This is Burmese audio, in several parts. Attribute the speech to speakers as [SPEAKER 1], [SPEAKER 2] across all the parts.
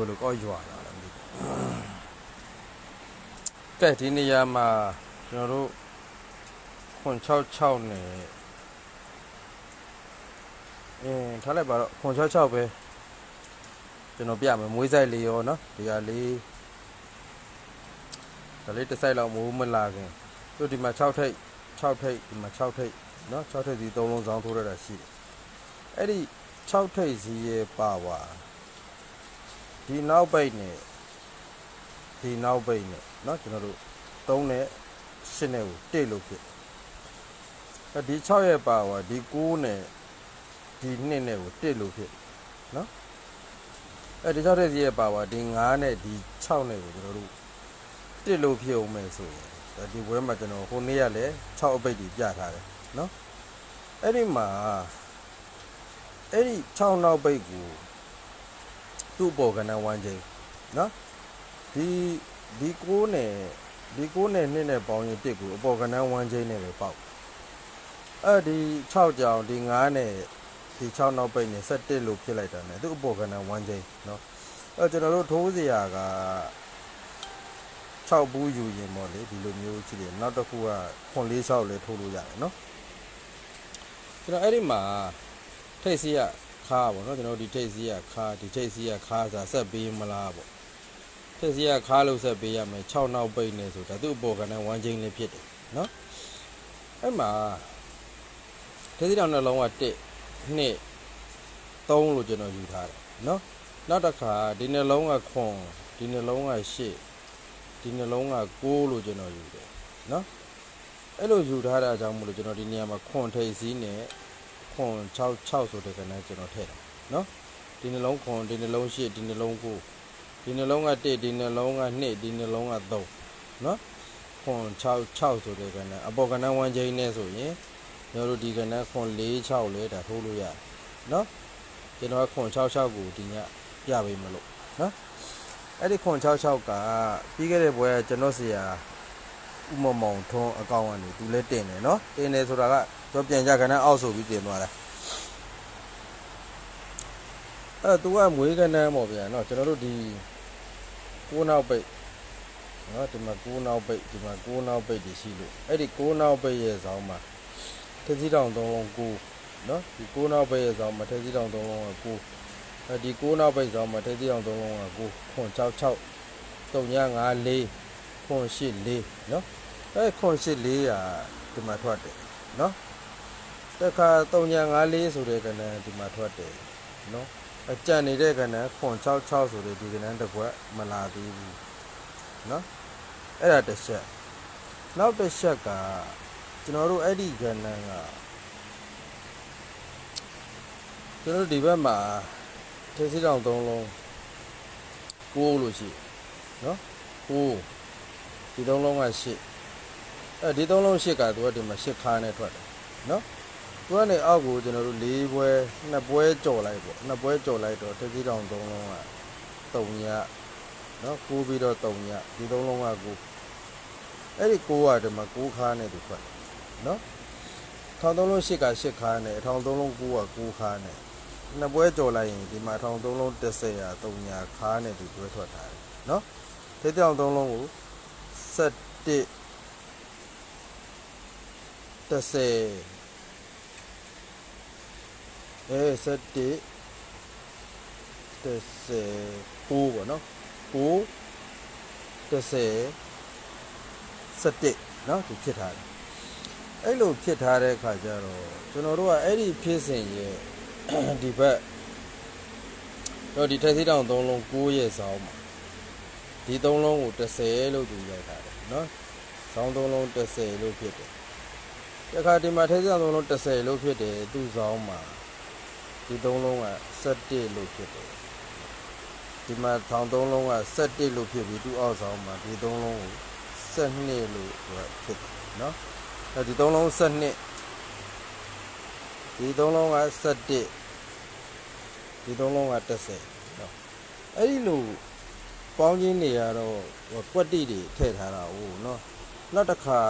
[SPEAKER 1] ဘယ်လိုကောက်ရွာလာလဲမသိဘူးကဲဒီနေရာမှာကျွန်တော်တို့966နဲ့အင်းထားလိုက်ပါတော့966ပဲကျွန်တော်ပြမယ်မွေးဆိုင်လေးရောเนาะဒီဟာလေးဒါလေးတစ်ဆိုင်လောက်မိုးမလာခင်သူဒီမှာ6ထိပ်6ထိပ်ဒီမှာ6ထိပ်เนาะ6ထိပ်စီ3လုံးစောင်းထိုးရတာရှိတယ်အဲ့ဒီ6ထိပ်စီရဲ့ပါဝါ ဒီနောက်ပိတ်နဲ့ဒီနောက်ပိတ်နဲ့เนาะကျွန်တော်တို့3နဲ့8နဲ့ကိုတိတ်လို့ဖြစ်အဲ့ဒီ6ရဲ့ပါဝါဒီ9နဲ့ဒီ2နဲ့ကိုတိတ်လို့ဖြစ်เนาะအဲ့ဒီ6ထိပ်စီရဲ့ပါဝါဒီ9နဲ့ဒီ6နဲ့ကိုကျွန်တော်တို့တိတ်လို့ဖြစ်အောင်မယ်ဆိုရင်ဒါဒီဘွဲမှာကျွန်တော်ဟိုနေ့ကလည်း6အပိတ်ကြီးပြထားတယ်เนาะအဲ့ဒီမှာအဲ့ဒီ6နောက်ပိတ်ကို သူ့ပေါ်ကဏ္ဍဝမ်းချိန်နော်ဒီဒီကိုးနဲ့ဒီကိုးနဲ့နှစ်နဲ့ပေါင်းရင်တစ်ကိုအပေါ်ကဏ္ဍဝမ်းချိန်နဲ့ပဲပေါက်အဲ့ဒီ6ကြောင်ဒီ9နဲ့ဒီ6နောက်ပိတ်နဲ့17လို့ဖြစ်လိုက်တာ ਨੇ သူ့အပေါ်ကဏ္ဍဝမ်းချိန်နော်အဲ့ကျွန်တော်တို့ထိုးစရာက6ဘူးယူရင်ပေါ့လေဒီလိုမျိုးကြည့်တယ်နောက်တစ်ခုကခွန်လေး6လည်းထိုးလို့ရတယ်နော်ကျွန်တော်အဲ့ဒီမှာထိတ်စီရ ခါပေါ့နော်ကျွန်တော်ဒီထိပ်စီးကခါဒီထိပ်စီးကခါဆိုတာဆက်ပေးမလားပေါ့ထိပ်စီးကခါလို့ဆက်ပေးရမယ်6နောက်ပိတ်နေဆိုတာသူ့အပေါ်ကနေဝမ်းချင်းလေးဖြစ်တယ်နော်အဲ့မှာထိပ်စီးတော့နှလုံးက1 2 3လို့ကျွန်တော်ယူထားတယ်နော်နောက်တစ်ခါဒီနှလုံးကခွန်ဒီနှလုံးကရှေ့ဒီနှလုံးက6လို့ကျွန်တော်ယူတယ်နော်အဲ့လိုယူထားတာကြောင့်မလို့ကျွန်တော်ဒီနေရာမှာခွန်ထိပ်စီးနဲ့ ခွန်66ဆိုတဲ့ကဏ္ဍကျွန်တော်ထည့်တာနော်ဒီနှလုံးခွန်ဒီနှလုံးရှစ်ဒီနှလုံးကိုဒီနှလုံးက1ဒီနှလုံးက2ဒီနှလုံးက3နော်ခွန်66ဆိုတဲ့ကဏ္ဍအပေါ်ကဏ္ဍ1ချိန်နဲ့ဆိုရင်ကျွန်တော်တို့ဒီကဏ္ဍခွန်46လဲဒါထိုးလို့ရတယ်နော်ကျွန်တော်ခွန်66ကိုဒီညပြပေးမလို့နော်အဲ့ဒီခွန်66ကပြီးခဲ့တဲ့ဘွဲကျွန်တော်ဆရာဥမမောင်ထွန်းအကောင့်ကနေသူလဲတင်တယ်နော်တင်တယ်ဆိုတာက တော်ပြန်ကြခဏအောက်ဆိုပြီးတင်သွားတာအဲ့သူကမွေးကနန်းပေါ့ဗျာเนาะကျွန်တော်တို့ဒီကိုးနောက်ပိတ်เนาะဒီမှာကိုးနောက်ပိတ်ဒီမှာကိုးနောက်ပိတ်တွေရှိလို့အဲ့ဒီကိုးနောက်ပိတ်ရဲ့ဇောင်းမှာတစည်းတောင်သုံးလုံးကိုเนาะဒီကိုးနောက်ပိတ်ရဲ့ဇောင်းမှာတစည်းတောင်သုံးလုံးကကိုအဲဒီကိုးနောက်ပိတ်ဇောင်းမှာတစည်းတောင်သုံးလုံးကကိုခွန်66 3954ခွန်84เนาะအဲခွန်84ရာဒီမှာထွက်တယ်เนาะ တခါ3954ဆိုတဲ့ကဏ္ဍဒီမှာထွက်တယ်နော်အကြံနေတဲ့ကဏ္ဍ966ဆိုတဲ့ဒီကဏ္ဍတစ်ခွက်မလာသေးဘူးနော်အဲ့ဒါတစ်ချက်နောက်တစ်ချက်ကကျွန်တော်တို့အဲ့ဒီကဏ္ဍကကျွန်တော်ဒီဘက်မှာသေစီတောင်သုံးလုံးကိုးလို့ရှိနော်ကိုးဒီသုံးလုံးကရှစ်အဲဒီသုံးလုံးရှစ်ကသူကဒီမှာရှစ်ခါနဲ့ထွက်တယ်နော် သူကနေအောက်ကိုကျွန်တော်တို့၄ပွဲ2ပွဲကြော်လိုက်ပေါ့2ပွဲကြော်လိုက်တော့တစ်စီးတောင်၃လုံးက3ညနော်ကိုးပြီးတော့3ညဒီ3လုံးကကိုးအဲ့ဒီကိုးကဒီမှာ6ခါနဲ့သူဖတ်နော်ထောင်သုံးလုံး8က8ခါနဲ့ထောင်သုံးလုံး9က9ခါနဲ့နှစ်ပွဲကြော်လိုက်ရင်ဒီမှာထောင်သုံးလုံး10ရာ3ရာခါနဲ့သူတွဲထွက်ထားတယ်နော်ဒီတောင်သုံးလုံးကို7 10 အဲ71 10ပိုးပေါ့နော်ပိုး10 71နော်ဒီဖြစ်ထားတယ်အဲ့လိုဖြစ်ထားတဲ့ခါကျတော့ကျွန်တော်တို့ကအဲ့ဒီဖြစ်စဉ်ရဲ့ဒီဘက်တော့ဒီထက်စီတောင်3လုံး9ရဲ့ဇောင်းမှာဒီ3လုံးကို30လို့သူရိုက်ထားတယ်နော်ဇောင်း3လုံး30လို့ဖြစ်တယ်တခါဒီမှာထက်စီတောင်3လုံး30လို့ဖြစ်တယ်သူ့ဇောင်းမှာ ဒီ3လုံးက17လို့ဖြစ်တယ်ဒီမှာထောင်3လုံးက17လို့ဖြစ်ပြီးသူ့အောက်ဇောင်းမှာဒီ3လုံးကို12လို့ဖြစ်တယ်เนาะအဲဒီ3လုံး12ဒီ3လုံးက17ဒီ3လုံးက30เนาะအဲ့ဒီလိုပေါင်းချင်းတွေကတော့ကွက်တိတွေထည့်ထားတာ哦เนาะနောက်တစ်ခါ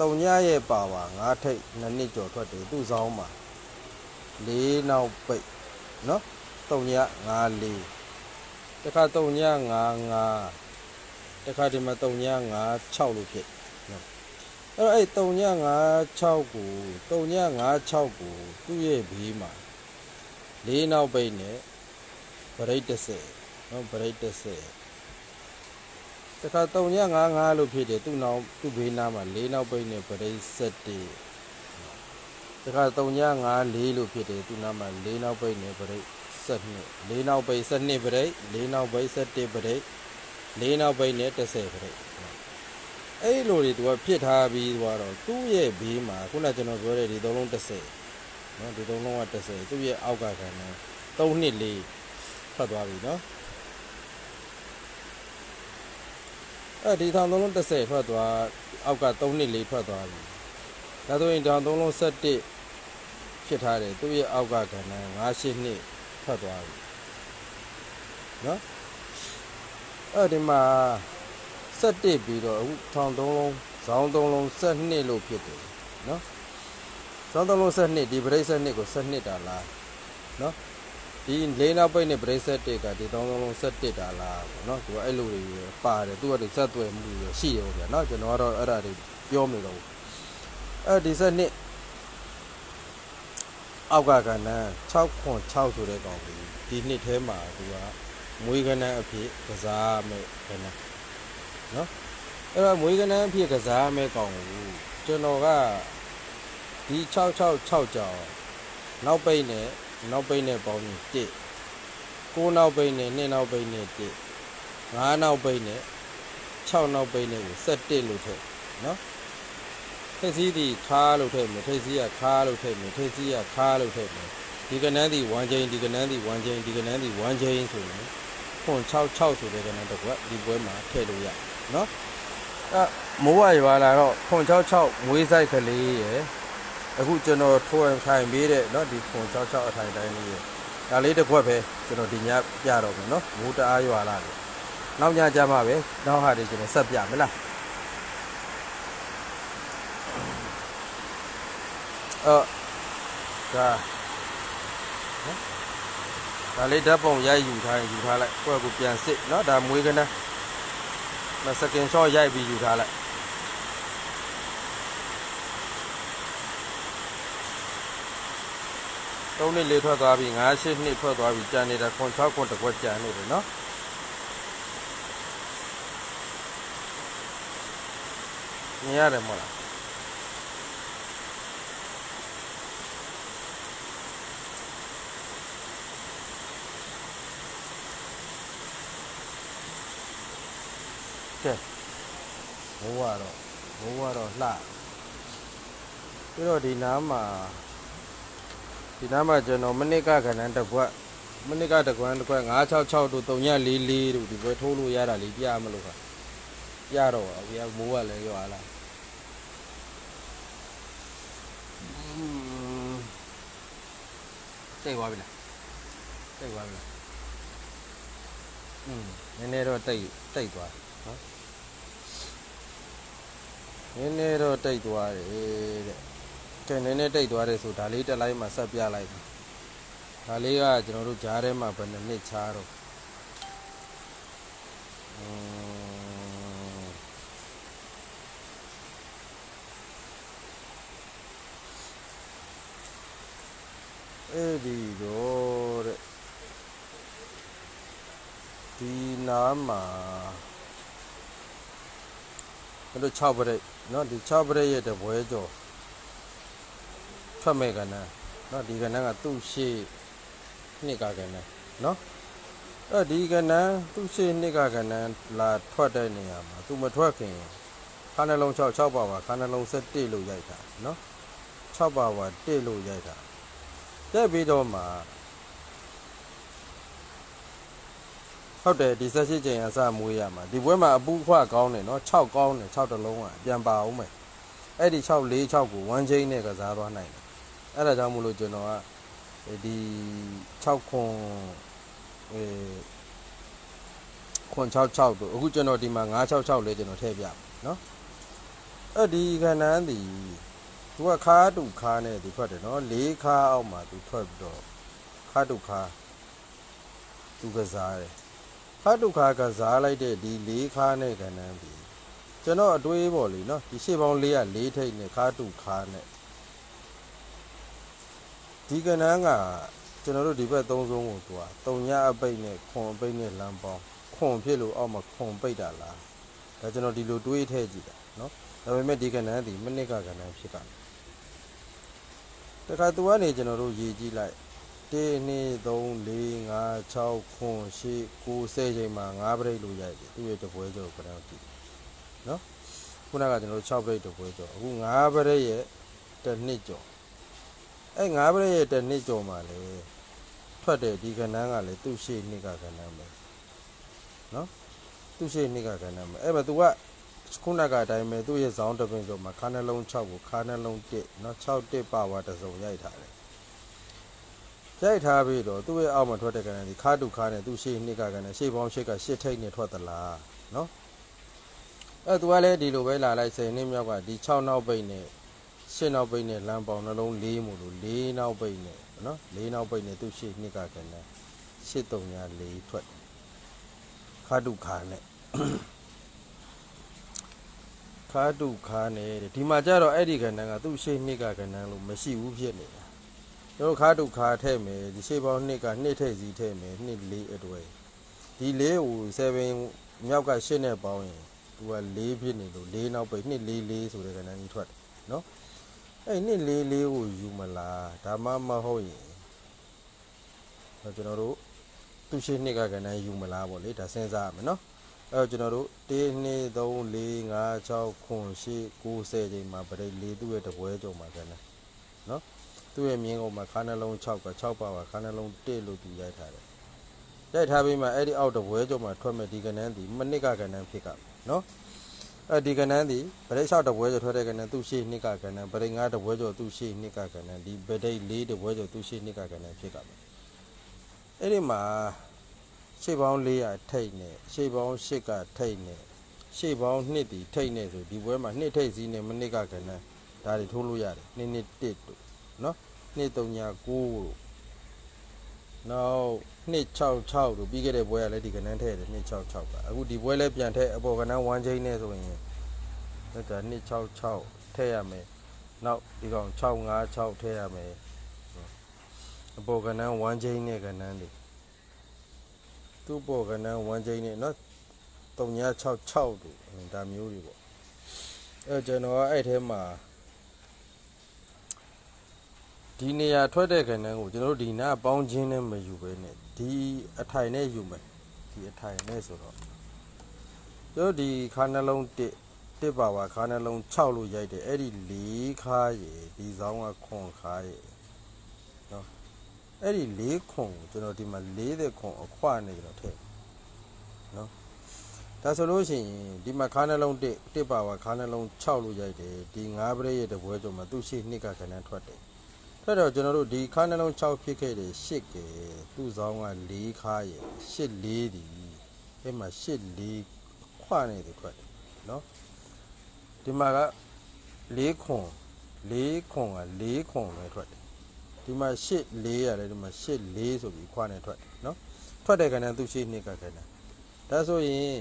[SPEAKER 1] တုံညရဲ့ပါပါ9ထိပ်2နှစ်ကျော်ထွက်တယ်သူ့ဆောင်မှာ ၄နောက်ပိတ်เนาะတုံည9 4 တခါ3ည5 5တခါဒီမှာ3ည5 6လို့ဖြစ်နော်အဲ့တော့အဲ့3ည5 6ကို3ည5 6ကိုသူ့ရဲ့ဘေးမှာလေးနောက်ပိတ်နဲ့ဗရိတ်30နော်ဗရိတ်30တခါ3ည5 5လို့ဖြစ်တယ်သူ့နောက်သူ့ဘေးနားမှာလေးနောက်ပိတ်နဲ့ဗရိတ်7 တခါ3ည5 4လို့ဖြစ်တယ်သူ့နားမှာလေးနောက်ပိတ်နဲ့ဗရိတ်7လေးနောက်ပိတ်7ဗရိတ်လေးနောက်ပိတ်7ဗရိတ်လေးနောက်ပိတ်နဲ့30ဗရိတ်အဲ့လိုတွေသူကဖြစ်ထားပြီးသွားတော့သူ့ရဲ့ဘေးမှာခုနကျွန်တော်ပြောတဲ့ဒီသုံးလုံး30နော်ဒီသုံးလုံးက30သူ့ရဲ့အောက်ကခံတယ်3နှစ်လေးထွက်သွားပြီနော်အဲ့ဒီထောင်သုံးလုံး30ထွက်သွားအောက်က3နှစ်လေးထွက်သွားပြီဒါဆိုရင်ထောင်သုံးလုံး7 ဖြစ်ထားတယ်သူ့ရဲ့အောက်ကခံတယ်9 8နှစ်ထွက်သွားပြီနော်အဲ့ဒီမှာ7ပြီးတော့အခုထောင်သုံးလုံးဇောင်းသုံးလုံး7လို့ဖြစ်တယ်နော်ဇောင်းသုံးလုံး7ဒီပရိစ္ဆေ2ကို7တာလားနော်ဒီလေးနောက်ပိတ်နဲ့ပရိစ္ဆေ1ကဒီသုံးလုံး7တာလားပေါ့နော်သူကအဲ့လိုတွေပါတယ်သူကဒီဆက်သွယ်မှုတွေရှိတယ်ဗျာနော်ကျွန်တော်ကတော့အဲ့ဒါတွေပြောမိတော့အဲ့ဒီ7 အောက်ကကဏ္ဍ6ခွန်6ဆိုတဲ့ကောင်ကြီးဒီနှစ်ထဲမှာသူကမွေးကဏ္ဍအဖြစ်ကစားမဲ့ကဏ္ဍနော်အဲ့တော့မွေးကဏ္ဍအဖြစ်ကစားမဲ့ကောင်ကိုကျွန်တော်ကဒီ666ကြောင်နောက်ပိတ်နဲ့နောက်ပိတ်နဲ့ပေါင်းရင်1 9နောက်ပိတ်နဲ့2နောက်ပိတ်နဲ့1 5နောက်ပိတ်နဲ့6နောက်ပိတ်နဲ့ကို17လို့ထည့်နော် ထိတ်စီးသည်ခါလို့ထိတ်မယ်ထိတ်စီးကခါလို့ထိတ်မယ်ထိတ်စီးကခါလို့ထိတ်မယ်ဒီကနန်းသည်ဝမ်ချိန်ဒီကနန်းသည်ဝမ်ချိန်ဒီကနန်းသည်ဝမ်ချိန်ဆိုရင်ခွန်66ဆိုတဲ့ကနန်းတစ်ခွက်ဒီပွဲမှာထည့်လို့ရနော်အဲမိုးဝရွာလာတော့ခွန်66မွေးဆိုင်ကလေးရယ်အခုကျွန်တော်ထိုးထိုင်ပေးတဲ့နော်ဒီခွန်66အထိုင်တိုင်းလေးရယ်ဒါလေးတစ်ခွက်ပဲကျွန်တော်ဒီညပြတော့မယ်နော်မိုးတအားရွာလာတယ်နောက်ညကြမှာပဲနောက်ဟာတွေကျွန်တော်ဆက်ပြမလား အော်ဒါနော်ဒါလေးဓာတ်ပုံရိုက်ယူထားရင်ယူထားလိုက်ကိုယ့်ကိုပြန်စစ်နော်ဒါမွေးကနန်းမစကင်ရှော့ရိုက်ပြီးယူထားလိုက်သုံးနှစ်လေးထွက်သွားပြီ9 8နှစ်ထွက်သွားပြီကြံနေတာခွန်6ခွန်တစ်ခွက်ကြံနေတယ်နော်မြင်ရတယ်မဟုတ်လား ကဲမိုးကတော့မိုးကတော့လှပြီးတော့ဒီနားမှာဒီနားမှာကျွန်တော်မနစ်ကခဏတစ်ခွက်မနစ်ကတစ်ခွက်တစ်ခွက်966တို့344တို့ဒီပွဲထိုးလို့ရတာလေးပြမလို့ခါပြတော့အဖေကမိုးကလည်းရွာလာစိတ်သွားပြီလားစိတ်သွားပြီလားอืมနည်းနည်းတော့တိတ်တိတ်သွားနော် နည်းနည်းတော့တိတ်သွားတယ်တဲ့ကဲနည်းနည်းတိတ်သွားတယ်ဆိုဒါလေးတက်လိုက်မှဆက်ပြလိုက်ပါဒါလေးကကျွန်တော်တို့ဂျားထဲမှာဘယ်နှစ်နှစ်ချားတော့อืมအဲ့ဒီတော့တဲ့ဒီနားမှာ ဘယ်လို6ပရိတ်เนาะဒီ6ပရိတ်ရဲ့တပွဲကျော်ထွက်မဲ့ကဏ္ဍเนาะဒီကဏ္ဍကသူ့ရှိနှစ်ကကဏ္ဍเนาะအဲ့ဒီကဏ္ဍသူ့ရှိနှစ်ကကဏ္ဍလာထွက်တဲ့နေရာမှာသူမထွက်ခင်ခါနှလုံး6 6ပါပါခါနှလုံး7လို့ရိုက်တာเนาะ6ပါပါ1လို့ရိုက်တာတက်ပြီးတော့မှ ဟုတ်တယ်ဒီဆက်ရှိချိန်အစမွေးရမှာဒီပွဲမှာအပူခွကောင်းတယ်နော်6ကောင်းတယ်6တလုံးကပြန်ပါအောင်မယ်အဲ့ဒီ6 4 6ကို1ချိန်နဲ့ကစားသွားနိုင်တယ်အဲ့ဒါကြောင့်မို့လို့ကျွန်တော်ကဒီ6ခွန်အဲခွန်66တို့အခုကျွန်တော်ဒီမှာ966လေးကျွန်တော်ထည့်ပြမယ်နော်အဲ့ဒီခဏန်းဒီသူကခါတူခါနဲ့သူထွက်တယ်နော်၄ခါအောက်မှာသူထွက်ပြီးတော့ခါတူခါသူကစားတယ် ခါတုခါကစားလိုက်တဲ့ဒီ၄ခါနဲ့ကဏ္ဍပြီကျွန်တော်အတွေးပေါ့လေနော်ဒီရှေ့ပေါင်း၄က၄ထိပ်နဲ့ခါတုခါနဲ့ဒီကဏ္ဍကကျွန်တော်တို့ဒီဘက်သုံးဆုံးကိုသူကတုံညအပိတ်နဲ့ခွန်အပိတ်နဲ့လမ်းပေါင်းခွန်ဖြစ်လို့အောက်မှာခွန်ပိတ်တာလားဒါကျွန်တော်ဒီလိုတွေးထည့်ကြည့်တာနော်ဒါပေမဲ့ဒီကဏ္ဍဒီမိနစ်ကကဏ္ဍဖြစ်တာတခါသူကနေကျွန်တော်တို့ရေးကြည့်လိုက် 1 2 3 4 5 6 9 10ချိန်မှာ9ပရိတ်လို့ရိုက်တယ်သူ့ရဲ့တပွဲကျော်ကဏ္ဍကြည့်နော်ခုနကကျွန်တော်တို့6ပရိတ်တပွဲကျော်အခု9ပရိတ်ရဲ့တစ်နှစ်ကျော်အဲ9ပရိတ်ရဲ့တစ်နှစ်ကျော်မှာလေထွက်တဲ့ဒီကဏ္ဍကလည်းသူ့ရှေ့နှစ်ကကဏ္ဍပဲနော်သူ့ရှေ့နှစ်ကကဏ္ဍပဲအဲ့မှာ तू ကခုနကအတိုင်းပဲသူ့ရဲ့ဇောင်းတစ်ပင်ကျော်မှာခါနှလုံး6ကိုခါနှလုံး1နော်6တစ်ပါဝါတစ်စုံရိုက်ထားတယ် ရိုက်ထားပြီးတော့သူ့ရဲ့အောက်မှာထွက်တဲ့ကဏ္ဍဒီခါတုခါနဲ့သူ့ရှေ့နှစ်ကကဏ္ဍရှေ့ပေါင်းရှေ့ကရှစ်ထိပ်နဲ့ထွက်သလားနော်အဲ့ तू ကလည်းဒီလိုပဲလာလိုက်10နှစ်မြောက်ကဒီ6နောက်ပိတ်နဲ့ရှစ်နောက်ပိတ်နဲ့လမ်းပေါင်းနှလုံး၄မို့လို့၄နောက်ပိတ်နဲ့နော်၄နောက်ပိတ်နဲ့သူ့ရှေ့နှစ်ကကဏ္ဍရှစ်တုံညာ၄ထွက်တယ်ခါတုခါနဲ့ခါတုခါနဲ့တဲ့ဒီမှာကြတော့အဲ့ဒီကဏ္ဍကသူ့ရှေ့နှစ်ကကဏ္ဍလို့မရှိဘူးဖြစ်နေတာ ကျွန်တော်ခါတုခါထည့်မယ်ဒီရှေ့ပေါင်းနှစ်ကနှစ်ထိပ်စီထည့်မယ်နှစ်လေးအတွဲဒီလေးကို7မြောက်က8နဲ့ပေါင်းရင်သူက4ဖြစ်နေလို့4နောက်ပိတ်နှစ်4 4ဆိုတဲ့ကဏ္ဍကြီးထွက်တယ်နော်အဲ့နှစ်4 4ကိုယူမလားဒါမှမဟုတ်ရင်တော့ကျွန်တော်တို့သူ့ရှေ့နှစ်ကကဏ္ဍယူမလားပေါ့လေဒါစဉ်းစားရမယ်နော်အဲတော့ကျွန်တော်တို့1 2 3 4 5 6 9 10 90ချိန်မှာပရိတ်၄သူ့ရဲ့တပွဲကြုံမှာကဲနော်နော် သူ့ရဲ့မြင်းကုန်မှာခါနှလုံး6က6ပါပါခါနှလုံး1လို့သူရိုက်ထားတယ်ရိုက်ထားပြီးမှအဲ့ဒီအောက်တပွဲကြုံမှာထွက်မဲ့ဒီကဏ္ဍဒီမနစ်ကကဏ္ဍဖြစ်ကနော်အဲဒီကဏ္ဍဒီပရိတ်6တပွဲကြထွက်တဲ့ကဏ္ဍသူ့ရှိနှစ်ကကဏ္ဍပရိတ်5တပွဲကြသူ့ရှိနှစ်ကကဏ္ဍဒီပရိတ်4တပွဲကြသူ့ရှိနှစ်ကကဏ္ဍဖြစ်ကမယ်အဲ့ဒီမှာရှေ့ပေါင်း400ထိတ်နဲ့ရှေ့ပေါင်း8ကထိတ်နဲ့ရှေ့ပေါင်း2တီထိတ်နဲ့ဆိုဒီပွဲမှာ2ထိတ်စီးနဲ့မနစ်ကကဏ္ဍဒါတွေထိုးလို့ရတယ်2နှစ်1တို့ နော်2 3ညာ9တို့နောက်266တို့ပြီးခဲ့တဲ့ပွဲကလည်းဒီကဏ္ဍထည့်တယ်266ကအခုဒီပွဲလည်းပြန်ထည့်အပေါ်ကဏ္ဍ1ချိန်နဲ့ဆိုရင်ဒါက266ထည့်ရမယ်နောက်ဒီကောင်656ထည့်ရမယ်အပေါ်ကဏ္ဍ1ချိန်နဲ့ကဏ္ဍတွေသူ့ပေါ်ကနန်းဝမ်းချင်းနဲ့နော်3966တို့ဒါမျိုးတွေပေါ့အဲကျွန်တော်ကအဲ့ထဲမှာ ဒီနေရာထွက်တဲ့ကနန်းကိုကျွန်တော်တို့ဒီနာပေါင်းချင်းနဲ့မယူပဲနဲ့ဒီအထိုင်နဲ့ယူမယ်ဒီအထိုင်နဲ့ဆိုတော့ကျွန်တော်ဒီခါနှလုံး1တစ်ပါပါခါနှလုံး6လို့ရိုက်တယ်အဲ့ဒီ၄ခါရည်ဒီဆောင်ကခွန်ခါရည်နော်အဲ့ဒီ၄ခွန်ကိုကျွန်တော်ဒီမှာ၄တဲ့ခွန်အခွနဲ့ကျွန်တော်ထည့်နော်ဒါဆိုလို့ရှိရင်ဒီမှာခါးနှလုံးတစ်တစ်ပါပါခါးနှလုံး6လို့ရိုက်တယ်ဒီ9ပရိရဲ့တပွဲကျော်မှာသူ့ရှိနှစ်ကခဏထွက်တယ် ထွက်တော့ကျွန်တော်တို့ဒီခါးနှလုံး6ဖြစ်ခဲ့တယ်8ကဲသူ့ဆောင်က၄ခါရဲ့8 4ဒီအဲ့မှာ8 4ခွနဲ့သူထွက်တယ်နော်ဒီမှာက၄ခွန်၄ခွန်က၄ခွန်ပဲထွက်တယ်ဒီမှာ8 4ရတယ်ဒီမှာ8 4ဆိုပြီးခွာနေထွက်တယ်နော်ထွက်တဲ့ကဏ္ဍသူရှိနှစ်ကကဏ္ဍဒါဆိုရင်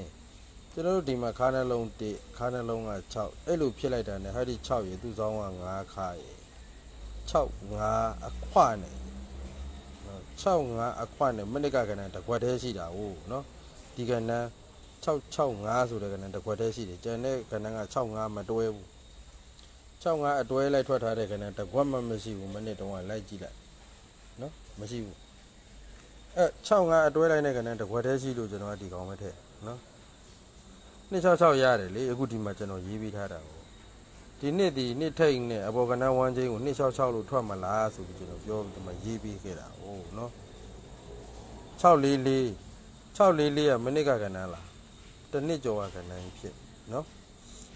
[SPEAKER 1] ကျွန်တော်တို့ဒီမှာခါးနှလုံး1ခါးနှလုံးက6အဲ့လိုဖြစ်လိုက်တာနဲ့ဟာဒီ6ရေသူ့ဆောင်က9ခါရေ6 5အခွနဲ့နော်6 5အခွနဲ့မိနစ်ကကဏ္ဍတစ်ခွက်တည်းရှိတာ哦နော်ဒီကဏ္ဍ6 6 5ဆိုတဲ့ကဏ္ဍတစ်ခွက်တည်းရှိတယ်ကျန်တဲ့ကဏ္ဍက6 5မတွဲဘူး6 5အတွဲလိုက်ထွက်ထားတဲ့ကဏ္ဍတစ်ခွက်မှမရှိဘူးမိနစ်တုန်းကလိုက်ကြည့်လိုက်နော်မရှိဘူးအဲ6 5အတွဲလိုက်တဲ့ကဏ္ဍတစ်ခွက်တည်းရှိလို့ကျွန်တော်ကဒီကောင်ပဲထည့်နော်266ရတယ်လေအခုဒီမှာကျွန်တော်ရေးပေးထားတာကို ဒီနှစ်ဒီနှစ်ထိတ်နဲ့အပေါ်ကဏ္ဍ1ချင်းကို266လို့ထွက်မလားဆိုပြီးကျွန်တော်ပြောပြီးဒီမှာရေးပေးခဲ့တာဟိုနော်644 644ကမိနစ်ကကဏ္ဍလားတစ်နှစ်ကျော်ကကဏ္ဍကြီးဖြစ်နော်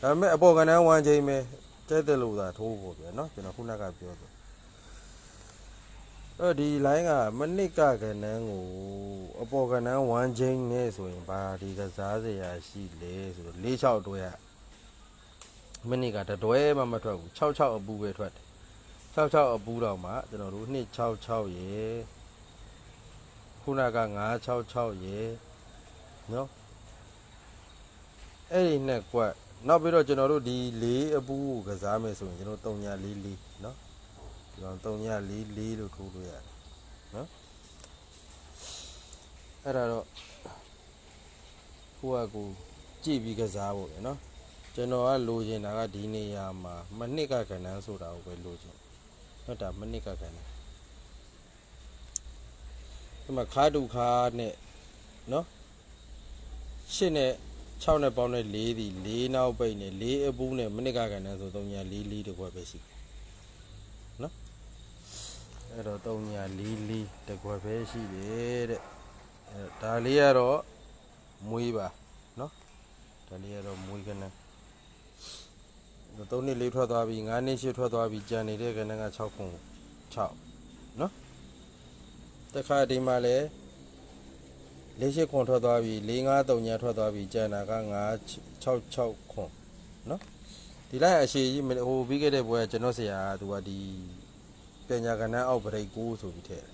[SPEAKER 1] ဒါပေမဲ့အပေါ်ကဏ္ဍ1ချင်းပဲကျဲတဲ့လို့သာထိုးဖို့ဗျာနော်ကျွန်တော်ခုနကပြောတယ်အဲ့ဒီ line ကမနစ်ကကဏ္ဍကိုအပေါ်ကဏ္ဍ1ချင်းနဲ့ဆိုရင်ဘာဒီကစားစရာရှိလဲဆိုတော့46အတွဲက မနစ်ကတတွဲမှမထွက်ဘူး66အပူပဲထွက်တယ်66အပူတော့မှကျွန်တော်တို့266ရေခုနက966ရေနော်အဲ့ဒီနဲ့ကွက်နောက်ပြီးတော့ကျွန်တော်တို့ဒီလေးအပူကိုကစားမယ်ဆိုရင်ကျွန်တော်3ညာ4 4နော်ဒီကောင်3ညာ4 4လို့ထိုးလို့ရတယ်နော်အဲ့ဒါတော့ကိုကကိုကြည့်ပြီးကစားဖို့ရနော် ကျွန်တော်ကလိုချင်တာကဒီနေရာမှာမနှစ်ကကဏ္ဍဆိုတာကိုပဲလိုချင်ဟုတ်တာမနှစ်ကကဏ္ဍဒီမှာခါတူခါနဲ့နော်ရှစ်နဲ့6နဲ့ပေါင်းတဲ့4ဒီ4နောက်ပိတ်နဲ့4အပူးနဲ့မနစ်ကကဏ္ဍဆို3ညာ4 4တကွက်ပဲရှိတယ်နော်အဲ့တော့3ညာ4 4တကွက်ပဲရှိတယ်တဲ့အဲ့ဒါလေးကတော့မွေးပါနော်ဒါလေးကတော့မွေးကဏ္ဍ 3နှစ်လေးထွက်သွားပြီ9နှစ်ရှစ်ထွက်သွားပြီကြံနေတဲ့ကဏ္ဍက6ခု6နော်တခါဒီမှာလဲလေးရှိခွန်ထွက်သွားပြီ4 5 3ညာထွက်သွားပြီကြံတာက9 6 6ခွန်နော်ဒီလိုက်အရှိကြီးမဟိုပြီးခဲ့တဲ့ဘွဲကျွန်တော်ဆရာကသူကဒီပညာကဏ္ဍအောက်ဗရိတ်6ဆိုပြီးထည့်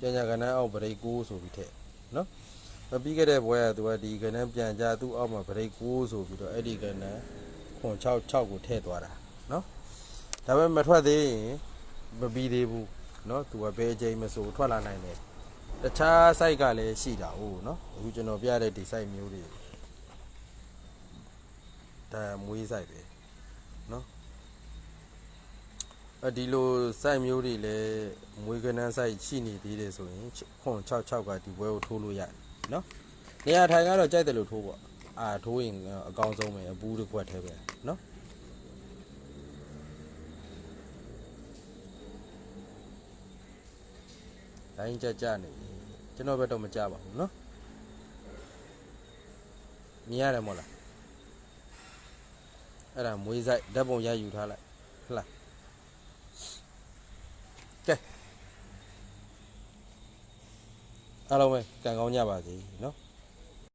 [SPEAKER 1] တယ်ပညာကဏ္ဍအောက်ဗရိတ်6ဆိုပြီးထည့်နော်မပြီးခဲ့တဲ့ဘွဲကသူကဒီကဏ္ဍပြန်ကြသူ့အောက်မှာဗရိတ်6ဆိုပြီးတော့အဲ့ဒီကဏ္ဍ ခွန်6 6ကိုထည့်သွားတာနော်ဒါပေမဲ့မထွက်သေးရင်မပြီးသေးဘူးနော်သူကဘယ်အချိန်မဆိုထွက်လာနိုင်တယ်တခြား site ကလည်းရှိတာဟုတ်နော်အခုကျွန်တော်ပြတဲ့ဒီ site မျိုးတွေဒါမွေး site ပဲနော်အဒီလို site မျိုးတွေလည်းမွေးကနန်း site ရှိနေသေးတယ်ဆိုရင်ခွန်66ကဒီဘွဲကိုထိုးလို့ရတယ်နော်နေရာထိုင်ကတော့ကြိုက်တယ်လို့ထိုးပေါ့ အာထိုးရင်အကောင်းဆုံးပဲအပူးတစ်ခွက်ထဲပဲနော် လိုင်းကြကြနေပြီကျွန်တော်ဘက်တော့မကြပါဘူးเนาะမြင်ရတယ်မဟုတ်လားအဲ့ဒါမွေးဆိုင်ဓာတ်ပုံရယူထားလိုက်ဟတ်လားကဲအားလုံးပဲကံကောင်းကြပါစေเนาะ